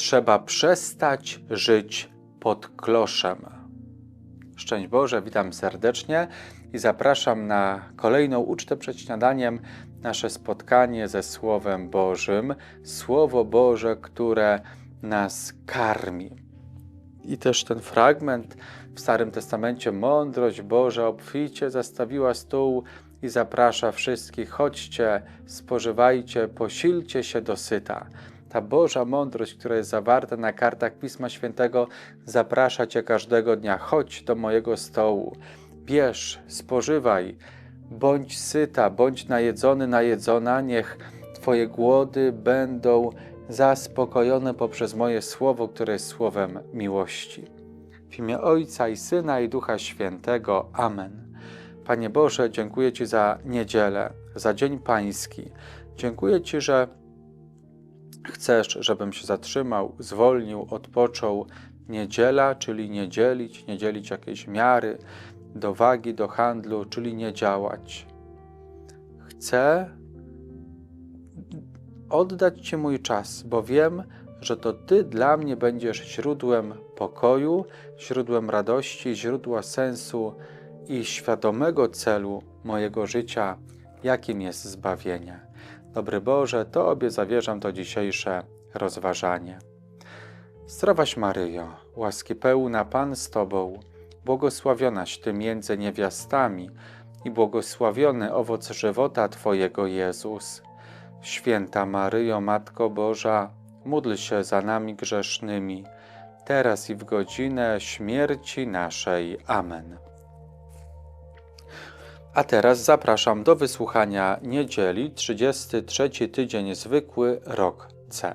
trzeba przestać żyć pod kloszem. Szczęść Boże, witam serdecznie i zapraszam na kolejną ucztę przed śniadaniem, nasze spotkanie ze Słowem Bożym. Słowo Boże, które nas karmi. I też ten fragment w Starym Testamencie, mądrość Boża obficie zastawiła stół i zaprasza wszystkich, chodźcie, spożywajcie, posilcie się dosyta. Ta Boża mądrość, która jest zawarta na kartach Pisma Świętego, zaprasza Cię każdego dnia. Chodź do mojego stołu, bierz, spożywaj, bądź syta, bądź najedzony, najedzona, niech Twoje głody będą zaspokojone poprzez moje słowo, które jest słowem miłości. W imię Ojca i Syna i Ducha Świętego. Amen. Panie Boże, dziękuję Ci za niedzielę, za Dzień Pański. Dziękuję Ci, że chcesz, żebym się zatrzymał, zwolnił, odpoczął. Niedziela, czyli nie dzielić, nie dzielić jakiejś miary do wagi, do handlu, czyli nie działać. Chcę oddać Ci mój czas, bo wiem, że to Ty dla mnie będziesz źródłem pokoju, źródłem radości, źródła sensu i świadomego celu mojego życia, jakim jest zbawienie. Dobry Boże, Tobie zawierzam to dzisiejsze rozważanie. Zdrowaś Maryjo, łaski pełna Pan z Tobą, błogosławionaś Ty między niewiastami i błogosławiony owoc żywota Twojego Jezus. Święta Maryjo, Matko Boża, módl się za nami grzesznymi, teraz i w godzinę śmierci naszej. Amen. A teraz zapraszam do wysłuchania niedzieli 33 tydzień zwykły rok C.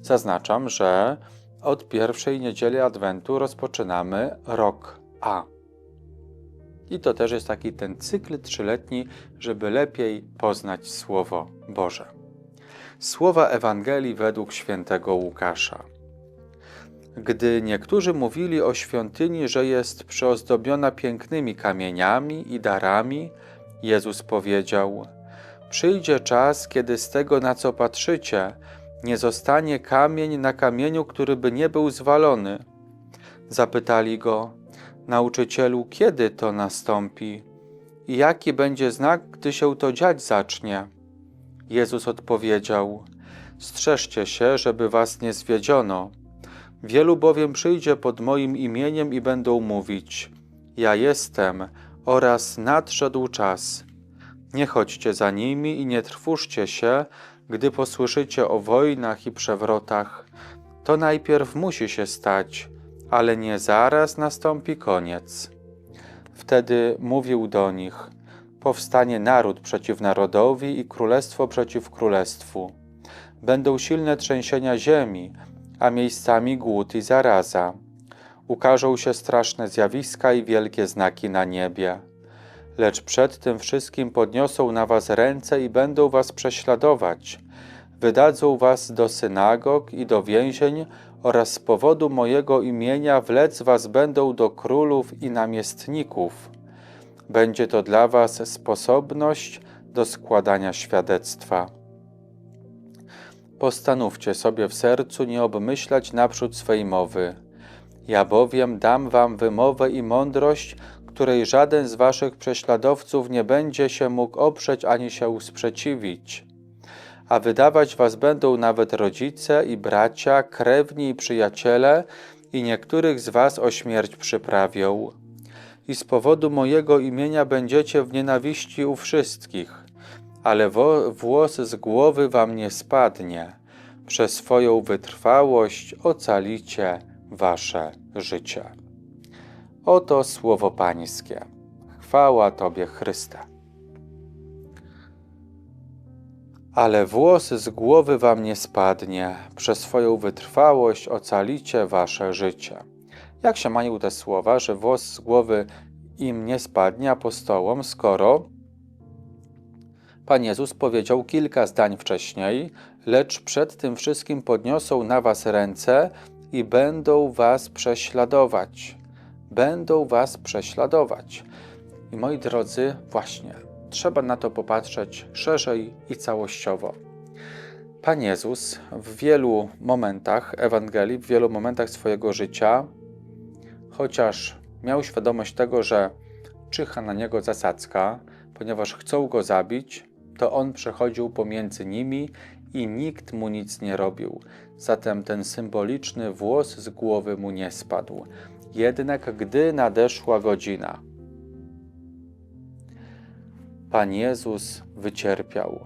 Zaznaczam, że od pierwszej niedzieli Adwentu rozpoczynamy rok A. I to też jest taki ten cykl trzyletni, żeby lepiej poznać Słowo Boże. Słowa Ewangelii według świętego Łukasza. Gdy niektórzy mówili o świątyni, że jest przyozdobiona pięknymi kamieniami i darami, Jezus powiedział: Przyjdzie czas, kiedy z tego, na co patrzycie, nie zostanie kamień na kamieniu, który by nie był zwalony. Zapytali go: Nauczycielu, kiedy to nastąpi? I jaki będzie znak, gdy się to dziać zacznie? Jezus odpowiedział: Strzeżcie się, żeby was nie zwiedziono. Wielu bowiem przyjdzie pod moim imieniem i będą mówić: Ja jestem, oraz nadszedł czas. Nie chodźcie za nimi i nie trwóżcie się, gdy posłyszycie o wojnach i przewrotach. To najpierw musi się stać, ale nie zaraz nastąpi koniec. Wtedy mówił do nich: Powstanie naród przeciw narodowi i królestwo przeciw królestwu. Będą silne trzęsienia ziemi, a miejscami głód i zaraza. Ukażą się straszne zjawiska i wielkie znaki na niebie. Lecz przed tym wszystkim podniosą na was ręce i będą was prześladować. Wydadzą was do synagog i do więzień oraz z powodu mojego imienia wlec was będą do królów i namiestników. Będzie to dla was sposobność do składania świadectwa. Postanówcie sobie w sercu nie obmyślać naprzód swej mowy. Ja bowiem dam wam wymowę i mądrość, której żaden z waszych prześladowców nie będzie się mógł oprzeć ani się usprzeciwić. A wydawać was będą nawet rodzice i bracia, krewni i przyjaciele, i niektórych z was o śmierć przyprawią. I z powodu mojego imienia będziecie w nienawiści u wszystkich ale włos z głowy wam nie spadnie. Przez swoją wytrwałość ocalicie wasze życie. Oto słowo Pańskie. Chwała Tobie, Chryste. Ale włos z głowy wam nie spadnie, przez swoją wytrwałość ocalicie wasze życie. Jak się mają te słowa, że włos z głowy im nie spadnie apostołom, skoro Pan Jezus powiedział kilka zdań wcześniej, lecz przed tym wszystkim podniosą na was ręce i będą was prześladować. Będą was prześladować. I moi drodzy, właśnie, trzeba na to popatrzeć szerzej i całościowo. Pan Jezus w wielu momentach Ewangelii, w wielu momentach swojego życia, chociaż miał świadomość tego, że czyha na niego zasadzka, ponieważ chcą go zabić, to on przechodził pomiędzy nimi i nikt mu nic nie robił. Zatem ten symboliczny włos z głowy mu nie spadł. Jednak gdy nadeszła godzina, Pan Jezus wycierpiał.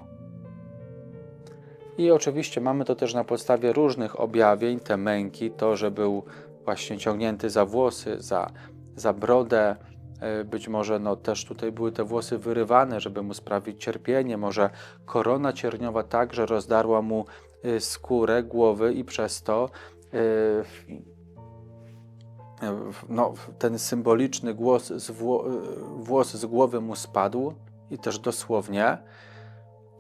I oczywiście mamy to też na podstawie różnych objawień, te męki, to, że był właśnie ciągnięty za włosy, za, za brodę, być może no, też tutaj były te włosy wyrywane, żeby mu sprawić cierpienie, może korona cierniowa tak, że rozdarła mu y, skórę głowy i przez to y, no, ten symboliczny głos z wło, włos z głowy mu spadł i też dosłownie,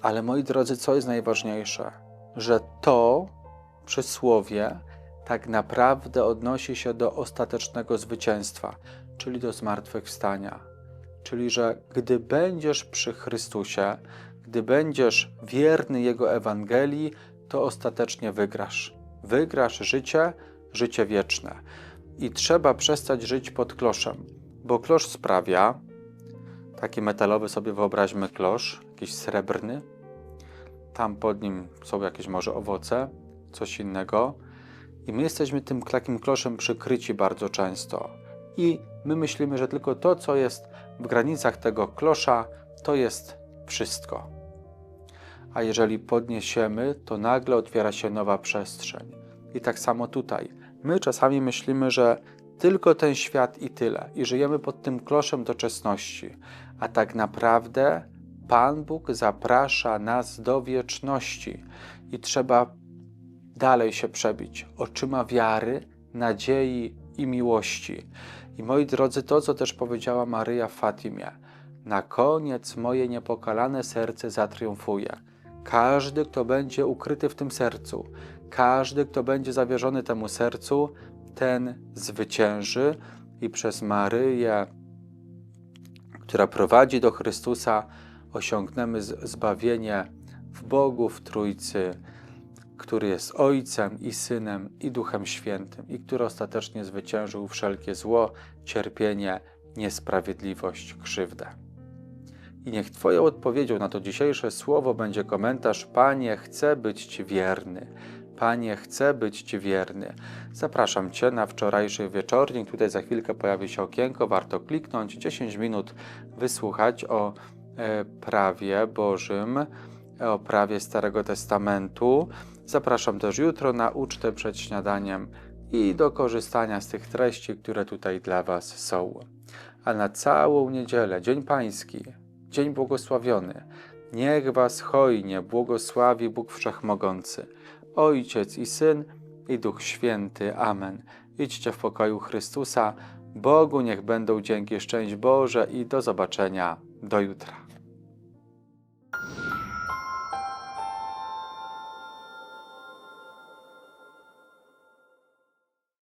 ale moi drodzy, co jest najważniejsze? Że to przysłowie tak naprawdę odnosi się do ostatecznego zwycięstwa, czyli do zmartwychwstania. Czyli, że gdy będziesz przy Chrystusie, gdy będziesz wierny Jego Ewangelii, to ostatecznie wygrasz. Wygrasz życie, życie wieczne. I trzeba przestać żyć pod kloszem, bo klosz sprawia, taki metalowy sobie wyobraźmy klosz, jakiś srebrny, tam pod nim są jakieś może owoce, coś innego, i my jesteśmy tym takim kloszem przykryci bardzo często. I my myślimy, że tylko to, co jest w granicach tego klosza, to jest wszystko. A jeżeli podniesiemy, to nagle otwiera się nowa przestrzeń. I tak samo tutaj. My czasami myślimy, że tylko ten świat i tyle, i żyjemy pod tym kloszem doczesności, a tak naprawdę Pan Bóg zaprasza nas do wieczności i trzeba dalej się przebić oczyma wiary, nadziei i miłości. I moi drodzy, to co też powiedziała Maryja w Fatimie, na koniec moje niepokalane serce zatriumfuje. Każdy, kto będzie ukryty w tym sercu, każdy, kto będzie zawierzony temu sercu, ten zwycięży i przez Maryję, która prowadzi do Chrystusa, osiągniemy zbawienie w Bogu, w Trójcy, który jest Ojcem i Synem i Duchem Świętym i który ostatecznie zwyciężył wszelkie zło, cierpienie, niesprawiedliwość, krzywdę. I niech Twoją odpowiedzią na to dzisiejsze słowo będzie komentarz: Panie, chcę być Ci wierny. Panie, chcę być Ci wierny. Zapraszam Cię na wczorajszy wieczornik. Tutaj za chwilkę pojawi się okienko, warto kliknąć, 10 minut wysłuchać o e, prawie Bożym, o prawie Starego Testamentu. Zapraszam też jutro na ucztę przed śniadaniem i do korzystania z tych treści, które tutaj dla Was są. A na całą niedzielę, Dzień Pański, Dzień Błogosławiony, niech Was hojnie błogosławi Bóg Wszechmogący, Ojciec i Syn i Duch Święty. Amen. Idźcie w pokoju Chrystusa. Bogu niech będą dzięki, szczęść Boże i do zobaczenia do jutra.